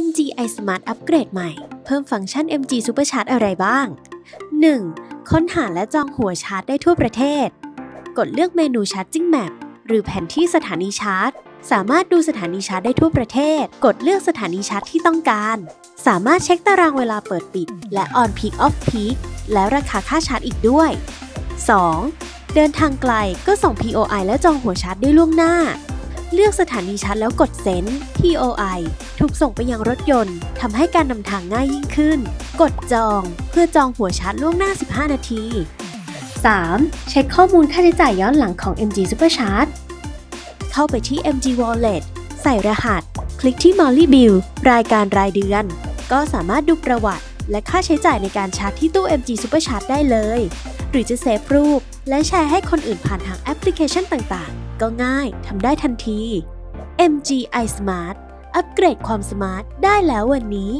MG iSmart อัปเกรดใหม่ เพิ่มฟังก์ชัน MG Super Charge อะไรบ้าง 1. ค้นหาและจองหัวชาร์จได้ทั่วประเทศ กดเลือกเมนู Charging Map หรือแผนที่สถานีชาร์จ สามารถดูสถานีชาร์จได้ทั่วประเทศ กดเลือกสถานีชาร์จที่ต้องการ สามารถเช็คตารางเวลาเปิดปิด และ On Peak Off Peak และราคาค่าชาร์จอีกด้วย 2. เดินทางไกลก็ส่ง POI และจองหัวชาร์จได้ล่วงหน้า เลือกสถานีชาร์จแล้วกดเซ็น POI ถูกส่งไปยังรถยนต์ทำให้การนำทางง่ายยิ่งขึ้น กดจองเพื่อจองหัวชาร์จล่วงหน้า 15 นาที 3. เช็คข้อมูลค่าใช้จ่ายย้อนหลังของ MG Supercharge เข้าไปที่ MG Wallet ใส่รหัส คลิกที่ Molly Bill รายการรายเดือน ก็สามารถดูประวัติ และค่าใช้จ่ายในการชาร์จที่ตู้ MG Supercharge ได้เลย หรือจะเซฟรูป และแชร์ให้คนอื่นผ่านทางแอปพลิเคชันต่างๆ ก็ง่ายทำได้ทันที MG iSmart อัปเกรดความสมาร์ทได้แล้ววันนี้